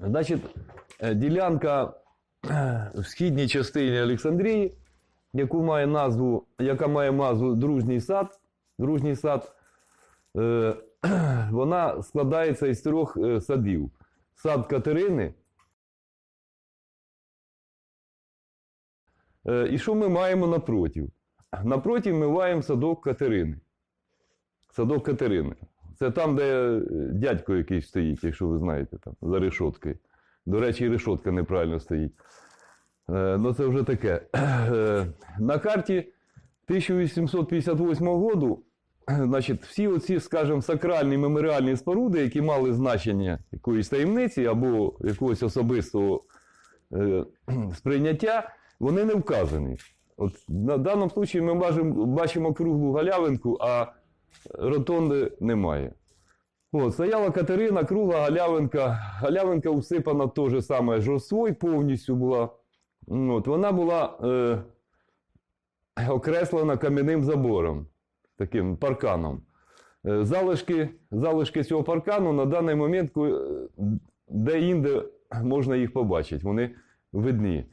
Значить, е, ділянка е, в східній частині Олександрії, яку має назву, яка має назву Дружній сад. Дружній сад, е, вона складається із трьох е, садів: сад Катерини. Е, І що ми маємо напротив? Напротив ми маємо садок Катерини. Садок Катерини. Це там, де е, дядько якийсь стоїть, якщо ви знаєте, там, за решоткою. До речі, і решотка неправильно стоїть. Е, ну, це вже таке. Е, на карті 1858 року, значить, всі оці, скажімо, сакральні меморіальні споруди, які мали значення якоїсь таємниці або якогось особистого е, сприйняття, вони не вказані. От на даному випадку ми бачимо, бачимо круглу галявинку, а ротонди немає. От, стояла Катерина, кругла галявинка. Галявинка усипана теж саме жорствою повністю була. От, вона була е, окреслена кам'яним забором, таким парканом. Е, залишки, залишки цього паркану на даний момент де-інде можна їх побачити, вони видні.